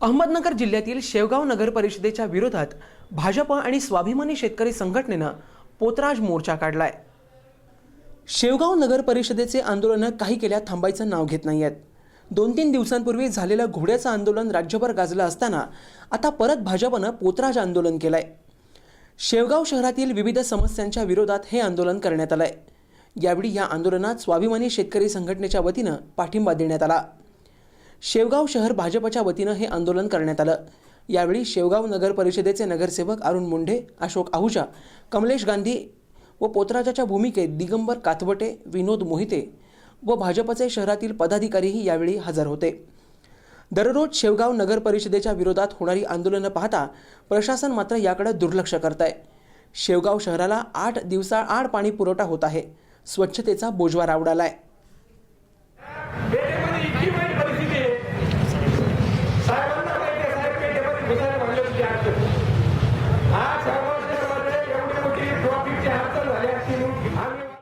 अहमदनगर जिल्ह्यातील शेवगाव नगर परिषदेच्या विरोधात भाजप आणि स्वाभिमानी शेतकरी संघटनेनं पोतराज मोर्चा काढलाय. शेवगाव नगर परिषदेचे आंदोलनं काही केल्या थांबायचं नाव घेत नाही आहेत दोन तीन दिवसांपूर्वी झालेलं घोड्याचं आंदोलन राज्यभर गाजलं असताना आता परत भाजपनं पोतराज आंदोलन केलंय. शेवगाव शहरातील विविध समस्यांच्या विरोधात हे आंदोलन करण्यात आलंय. यावेळी या आंदोलनात स्वाभिमानी शेतकरी संघटनेच्या वतीनं पाठिंबा देण्यात आला. शेवगाव शहर भाजपच्या वतीनं हे आंदोलन करण्यात आलं. यावेळी शेवगाव नगर परिषदेचे नगरसेवक अरुण मुंढे अशोक आहुजा कमलेश गांधी व पोतराजाच्या भूमिकेत दिगंबर कातवटे विनोद मोहिते व भाजपचे शहरातील पदाधिकारीही यावेळी हजर होते. दररोज शेवगाव नगर परिषदेच्या विरोधात होणारी आंदोलनं पाहता प्रशासन मात्र याकडे दुर्लक्ष करत आहे शेवगाव शहराला आठ दिवसाआड पाणी पुरवठा होत आहे. स्वच्छतेचा बोजवा रावडालाय